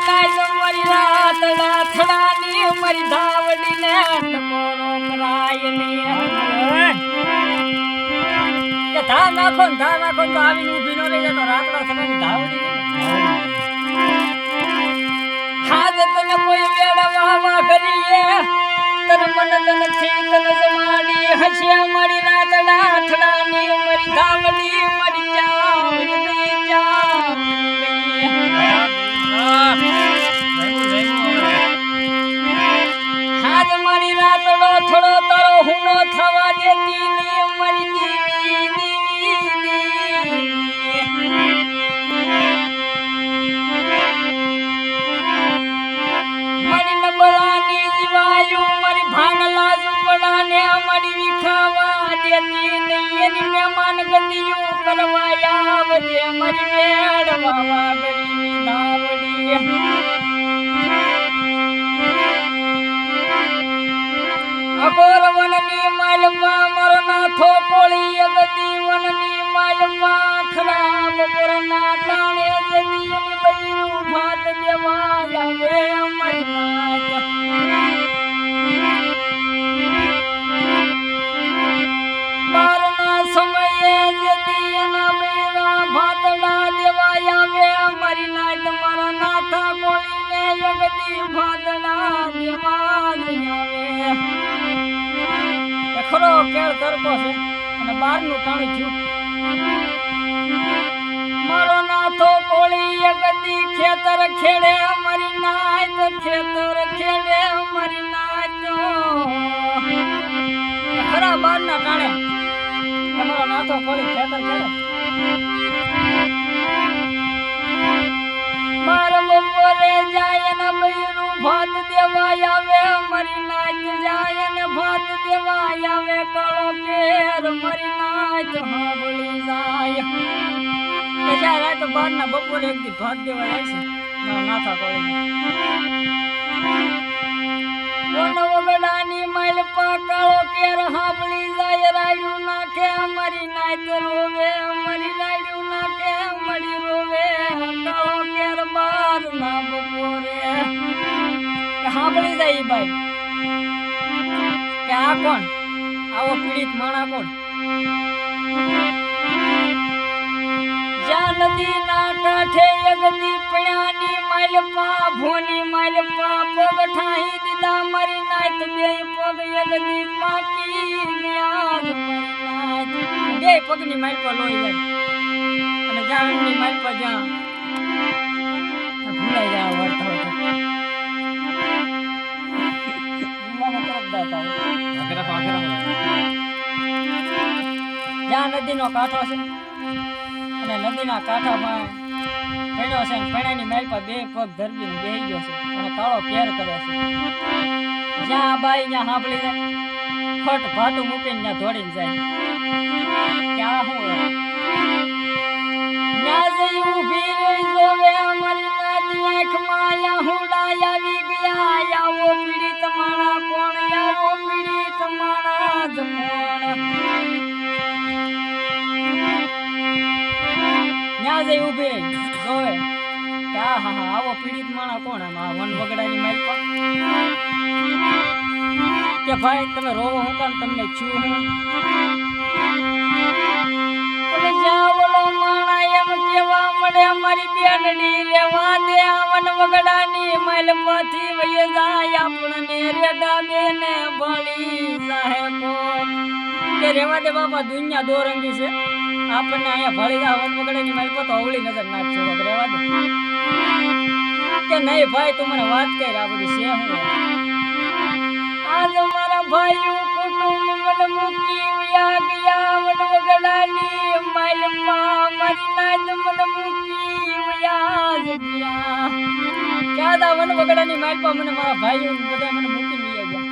નાય મારી રાત રાથડાની મારી ધાવડીને ટકોરો કરાય ને ધા નાખો ને ધા નાખો ને તો આવીને ઊભી ન રહી જાય તો રાતડા થવાની ધાવડી મારી અથડાની મારી ધાવડી. આવજે મારી વેડવા ગરીબી ધાવડી અગોર વનની માલમાં મારો નાથો કોળી અગતી વનની માલમાં ખરાબ પુરના ટાણે આવે અમારી નાથ મારા નાથા કોળીને અગતી ભાતડા દેવા આવે ખરો કેળ તરકો છે અને બારનું પાણી થયું. મારો નાથો કોળી યગતી ખેતર ખેડે અમારી નાય ખેતર ખેડે અમારી નાય ખરા બારના ટાણે કે મારો નાથો કોળી ખેતર ખેડે. મરી નાચ જાય ને ભાત દેવા આવે કાળો કેર મરી નાચ હાવળી જાય કે જાય રાત બાર ના બપોરે એક થી ભાત દેવા જાય છે મારા નાથા કોળી કોનો વગડાની માઇલ પા કાળો કેર હાંભળી જાય, રાયડું નાખે અમારી નાચ રોવે અમારી રાયડું નાખે અમારી રોવે, કાળો કેર બાર ના બપોરે. કે જાય ઈ બાઈ. કે આ કોણ? આવો પીડિત માણા કોણ? જ્યાં નદી ના કાંઠે યગદી પણ્યાની માલપા, ભોની માલપા પગ ઠાહી દીધા. મારી નાત બે પગ યગદી પાકી ગયા બે પગની માલપા લોહી જાય. અને એમની માલપા જ્યાં નદીનો કાંઠો છે. અને નદીના કાંઠામાં પડ્યો છે અને પૈણાની પર બે પગ ધરબીને બેહી ગયો છે અને કાળો પેર કરે છે. જ્યાં આ બાઈ ત્યાં સાંભળી જાય ફટ ભાતું મૂકીને ત્યાં દોડીને જાય આ શું ત્યાં રહી જોવે, અમારી નાની આંખમાં આવી ગયા જઈ ઊભી રહી જોવે. હા હા હા, આવો પીડિત માણા કોણ આમ? આ વન વગડાની મારી પર. કે ભાઈ, તમે રોવો હું કામ, તમને છું હું. અમારી બેનડી રેવા દે વન વગડાની માલમાંથી વયે જાય આપણને રેડા રેવા દે બાપા, દુનિયા દોરંગી છે. આપણને અહીંયા ભળી જા વન વગડાની ની પર તો અવળી નજર નાખશે વગડે વાત કે નહીં ભાઈ, તું મને વાત કર, આ બધી છે હું. આજ મારા ભાઈઓ કુટુંબ મને મૂકી વ્યા ગયા વન વગડાની માલમાં મારી નાદ મન મૂકી વ્યા ગયા. ક્યાં તા વન વગડાની પર મને મારા ભાઈઓ બધા મને મૂકી ગયા.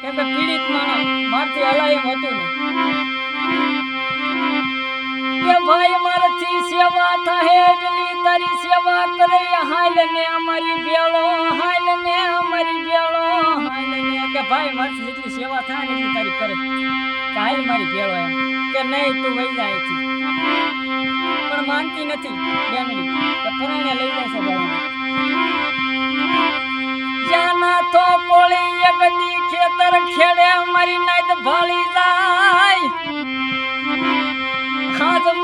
કેમ કે પીડિત માણસ, મારથી હલાય એમ હતું નહીં ભાઈ મારથી સેવા થાહે એટલી તારી સેવા કરે, હાલ ને અમારી બેળો હાલ ને અમારી બેળો હાલ ને કે ભાઈ મારથી જેટલી સેવા થાય ને એટલી તારી કરે. કાલ મારી બેળો એમ, કે નહીં, તું વહી જાય છે પણ માનતી નથી બેનડી, કે પુરાણે લઈ જાય છે ભાઈ જાના તો કોળી યગદી ખેતર ખેડે, મારી નાઈત ભાળી જાય.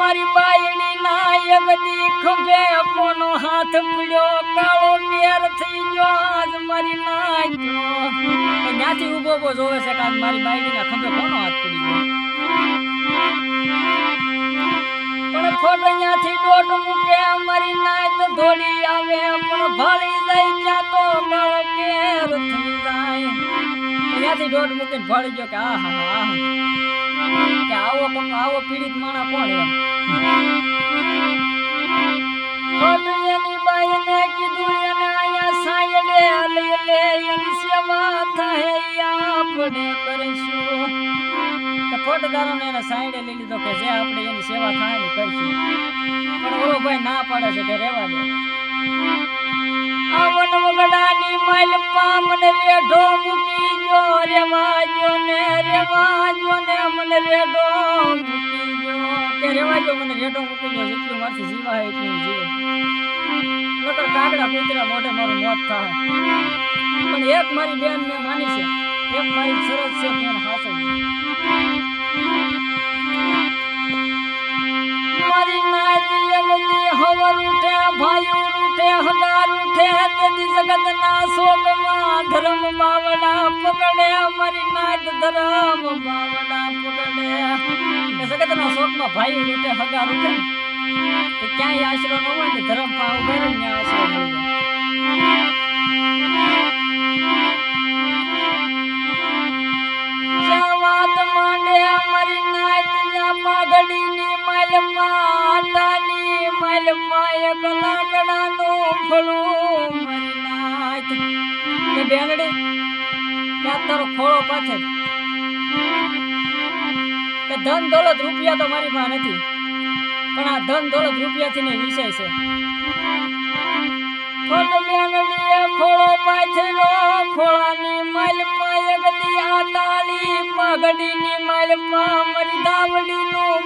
મારી બાયણી ના યગદી ખંભે કોનો હાથ પડ્યો કાળો મેર થઈ ગયો, આજ મારી નાઈત ત્યાંથી ઊભો ઊભો જોવે છે કે મારી બાયણી ના ખંભે કોનો હાથ પડી ગયો? પણ ફોટ ત્યાંથી દોટ મૂકે, મારી નાય તો ધોળી આવે, પણ ભાળી જાય ક્યાં તો અહીંયાથી દોટ મૂકીને ભાળી ગયો કે આ હા હા. કે આવો આવો પીડિત માણા કોણ એમ? એની અહીંયા સાયડે લીધો કે જે આપણે એની સેવા થાય ને કરશું. પણ ભાઈ ના પાડે છે કે રહેવા દે. આવન વગડાની માલ પામન રેઢો રેવા મારું બેન મેં માની છે, એક મારી સરસ છે તેને હાસવી મારી નાતી અગતી હવર ઉઠે, ભાઈ ઉઠે, હગાર ઉઠે તેથી જગત ના શોકમાં ધર્મ બાવડા પકડે મારી નાત. ધર્મ બાવડા પકડે કે જગત ના શોકમાં ભાઈ ઉઠે હગા ઉઠે તો ક્યાંય આશરો ન હોય ને ધરમ પાવ ઉભે ને આશરો અમારી પાઘડીની માલમાં આટાની માલમાં એક લાકડાનું ફળું મારી બેનડી ક્યાં તારો ખોળો પાછળ. કે ધન દોલત રૂપિયા તો મારી પાસે નથી. પણ આ ધન દોલત રૂપિયાથી ને વિષય છે. ખોટ બેનડીએ ખોળો પાછળનો ખોળાની માલ પાયગતી આટાળી પાઘડીની માલ પા મરી દાવડીનું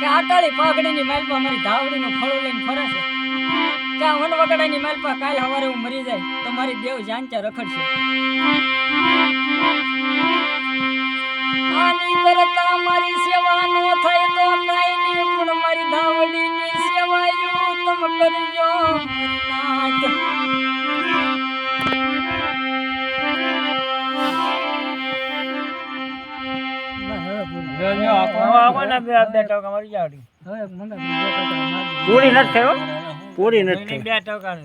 કે આટાળી પાઘડીની માલ પા મારી ધાવડીનું ફળું લઈને ફરે છે. કે આ વન વગડાની માલ પા કાલ સવારે હું મરી જાય તો મારી દેવ જાંચા રખડશે. આની કરતા મારી સેવા નો થાય તો કાઈ ની પણ મારી ધાવડીની સેવાયું તમ કરજો નાથ પૂરી નથી થયો? પૂરી નથી બે ટકા